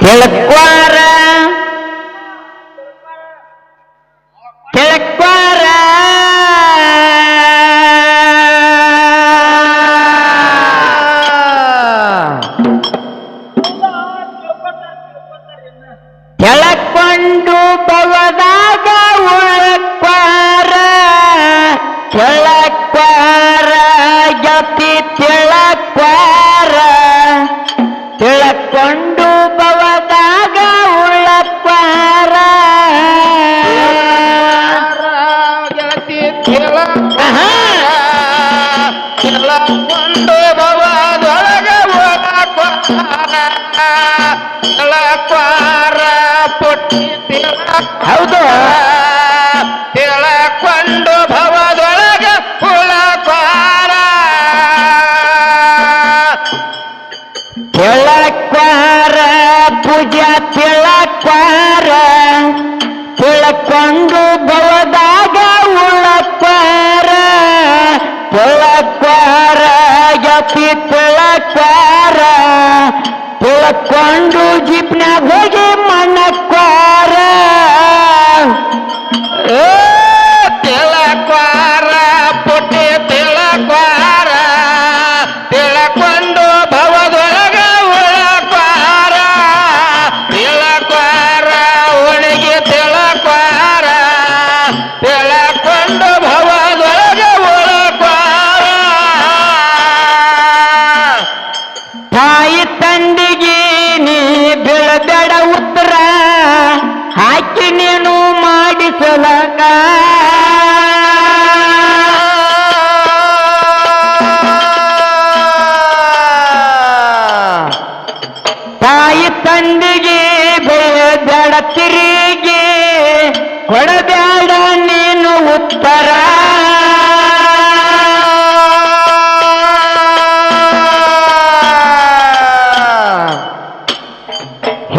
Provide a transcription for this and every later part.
Hiệu lực கொண்டு பவதாக உள்ள கொண்டு பவதாக உள்ள பொட்டி ಹೌದು ತಿಳಕೊಂಡು ಭವ ಪೂಜೆ ತಿಳಕಾರ ತಿಳಕೊಂಡು ಬವದಾಗ ಉಳಕ್ಕಾರ ತಿಳಕ್ಕಾರ ಯತಿ ತಿಳಕ್ಕಾರ ತಿಳಕೊಂಡು ಜಿಪ್ನಾಗ ಹೋಗಿ ಮಣ್ಣಕ್ಕಾರ ತಾಯಿ ತಂದಿಗೆ ಬೇಡ ತಿರಿಗೆ ಕೊಡಬೇಡ ನೀನು ಉತ್ತರ.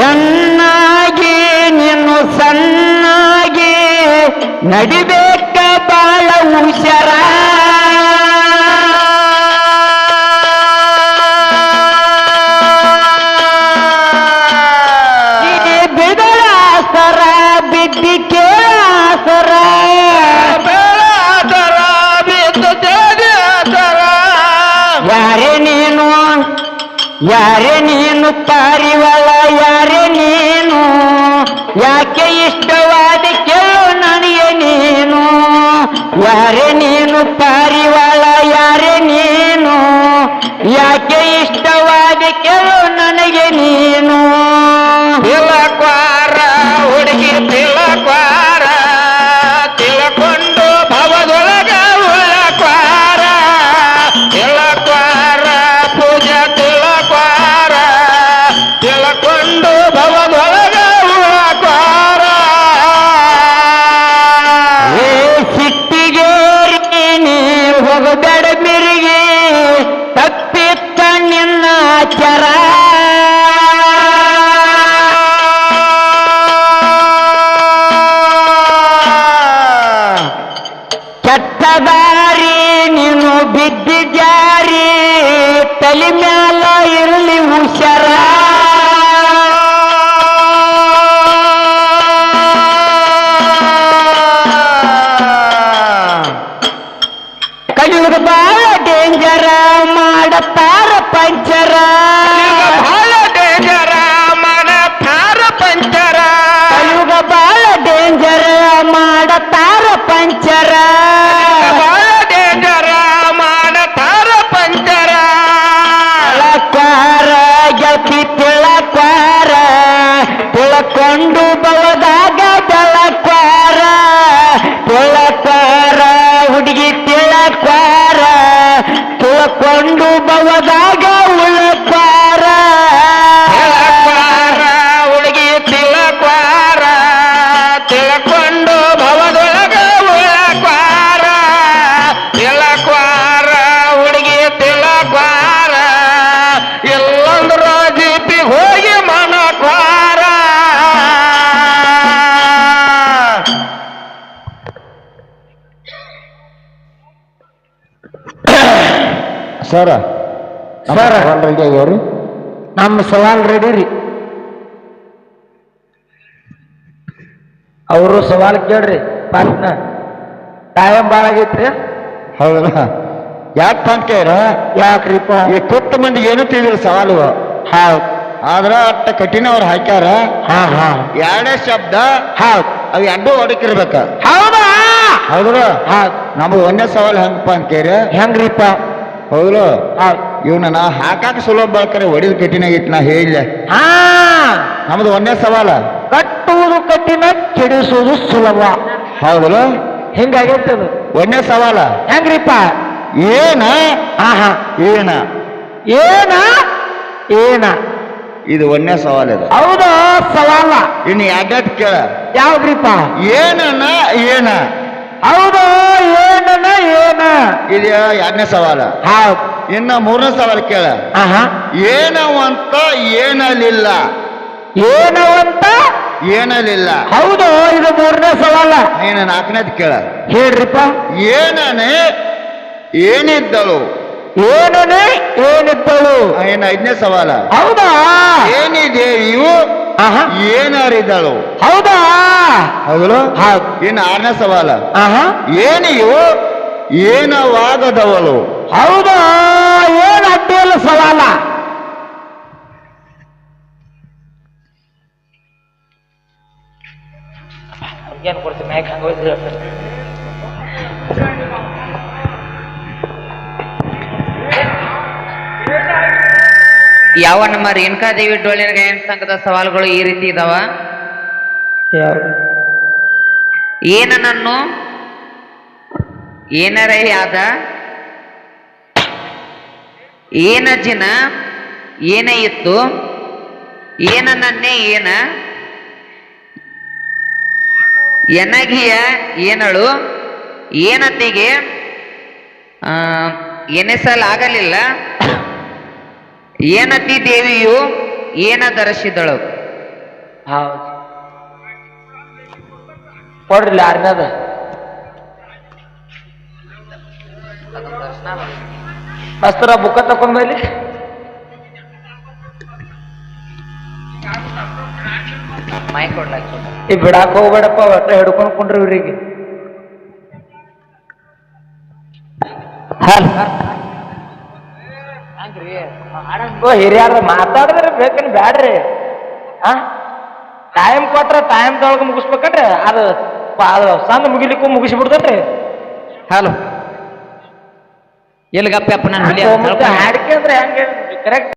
ಹೆಣ್ಣಾಗಿ ನೀನು ಸಣ್ಣಾಗಿ ನಡಿಬೇಕ ಬಾಳ ಹುಷಾರ. ಯಾರೇ ನೀನು ಪಾರಿವಾಳ, ಯಾರೇ ನೀನು, ಯಾಕೆ ಇಷ್ಟವಾದ ಕೇಳು ನನಗೆ ನೀನು. ಯಾರೇ ನೀನು ಪಾರಿವಾಳ, ಯಾರೇ ನೀನು, ಯಾಕೆ ಇಷ್ಟವಾದ ಕೇಳು ನನಗೆ ನೀನು. ಸರ? ಸರ್? ರೆಡಿ ಆಗ್ಯಾವ್ರಿ? ನಮ್ಮ ಸವಾಲ್ ರೆಡಿ ರೀ. ಅವರು ಸವಾಲ್ ಕೇಳ್ರಿ ಪಾರ್ಟ್ನ ಟೈಮ್ ಭಾಳ ಆಗೈತ್ರಿ. ಹೌದಲ್ಲ? ಯಾಕೆ ಪಂಕೇರ ಯಾಕ್ರಿಪ್ಪ? ಈ ಕೊಟ್ಟ ಮಂದಿ ಏನು ತಿಳಿದಿಲ್ಲ ಸವಾಲು. ಹೌದು ಆದ್ರ ಅಟ್ಟ ಕಠಿಣ ಅವ್ರು ಹಾಕ್ಯಾರ. ಹಾ ಹಾ. ಎರಡೇ ಶಬ್ದ ಹೌದು ಅವು ಎರಡೂ ಹೊಡಕಿರ್ಬೇಕ ಹೌದಾ? ಹೌದ್ರ ಹಾ ನಮಗ್ ಒಂದೇ ಸವಾಲು ಹೆಂಗಪ್ಪ ಅಂತ ಕೇರಿ ಹೆಂಗ್ರಿಪ್ಪ? ಹೌದು. ಇವನ ನಾ ಹಾಕಾಕ ಸುಲಭ ಬರ್ಕರೆ ಒಡಿದ್ ಕಠಿಣ ಆಗಿತ್ತು ನಾ ಹೇಳಿಲ್ಲ ಹಾ. ನಮ್ದು ಒಂದೇ ಸವಾಲ. ಕಟ್ಟುವುದು ಕಠಿಣ ಕೆಡಿಸುವುದು ಸುಲಭ. ಹೌದಲ್ಲ ಹಿಂಗಾಗೈತೆ ಅದು ಒಂದೇ ಸವಾಲ. ಹೆಂಗ್ರಿಪ್ಪ? ಏನ? ಆಹಾ ಹಾ. ಏನ? ಏನ? ಏನ? ಇದು ಒಂದೇ ಸವಾಲ ಇದು. ಹೌದಾ? ಸವಾಲ. ಇನ್ನು ಯಾಕೆ ಕೇಳ. ಯಾವ್ದ್ರಿಪ್ಪ? ಏನನ? ಏನ? ಹೌದು? ಏನನ ಏನ? ಇದು ಎರಡನೇ ಸವಾಲ. ಹೌದ್. ಇನ್ನ ಮೂರನೇ ಸವಾಲ ಕೇಳ. ಆಹಾ. ಏನವಂತ ಏನಲಿಲ್ಲ. ಏನವಂತ? ಏನಲಿಲ್ಲ. ಹೌದು ಇದು ಮೂರನೇ ಸವಾಲ. ನೀನು ನಾಲ್ಕನೇದ್ ಕೇಳ. ಹೇಳ್ರಿಪ್ಪ. ಏನನೇ ಏನಿದ್ದಳು. ಏನನೇ ಏನಿದ್ದಳು? ಇನ್ನು ಐದನೇ ಸವಾಲ. ಹೌದಾ? ಏನಿದೇವಿಯು ಆಹಾ. ಏನಾರಿದ್ದಳು ಹೌದಾ? ಹೌದು ಇನ್ನು ಆರನೇ ಸವಾಲ. ಆಹಾ. ಏನಿಯು ಏನವಾಗದವಳು ಹೌದಾ? ಏನ್ ಅಡ್ಡಿಯಲ್ಲ ಸವಾಲ? ಏನ್ ಕೊಡ್ತೀನಿ ಯಾವ ನಮ್ಮ ರೇಣುಕಾದೇವಿ ಡೋಳಿನ ಗಾಯನ ಸಂಘದ ಸವಾಲುಗಳು ಈ ರೀತಿ ಇದಾವ? ಏನ ನನ್ನ ಏನರೇ ಆದ ಏನ ಜಿನ ಏನ ಇತ್ತು ಏನ ನನ್ನೇ ಏನ ಎನಗಿಯ ಏನಳು ಏನತಿಗೆ ಆ, ಎನಿಸಲಾಗಲಿಲ್ಲ ಏನತಿ ದೇವಿಯು ಏನ ಧರಿಸಿದಳು ಹೌದು ಕೊಡ್ರಿ ಆರ್ನದ ಮಸ್ತರ ಬುಕ್ಕ ತಕೊಂಡ್ ಮೇಲೆ ಮೈ ಕೊಡ್ಲಾಕ ಈ ಬಿಡಾಕ್ ಹೋಗ್ಬೇಡಪ್ಪ ಒಟ್ಟ ಹಿಡ್ಕೊಂಡ್ ಕುಂಡ್ರಿ ಇವ್ರಿಗೆ. ಓ ಹಿರಿಯಾರ ಮಾತಾಡಿದ್ರೆ ಬೇಕನ್ ಬ್ಯಾಡ್ರಿ? ಆ? ಟೈಮ್ ಕೊಟ್ರ ಟೈಮ್ ದೊಳಗೆ ಮುಗಿಸ್ಬೇಕನ್ರಿ? ಅದು ಅದು ಸಣ್ಣ ಮುಗಿಲಿಕ್ಕೂ ಮುಗಿಸ್ಬಿಡ್ತೇನ್ರಿ? ಹಲೋ. ಎಲ್ಲಿಗಪ್ಪ ನಾನು ಹಾಡಿಕೆ ಅಂದ್ರೆ ಹೆಂಗೆ? ಕರೆಕ್ಟ್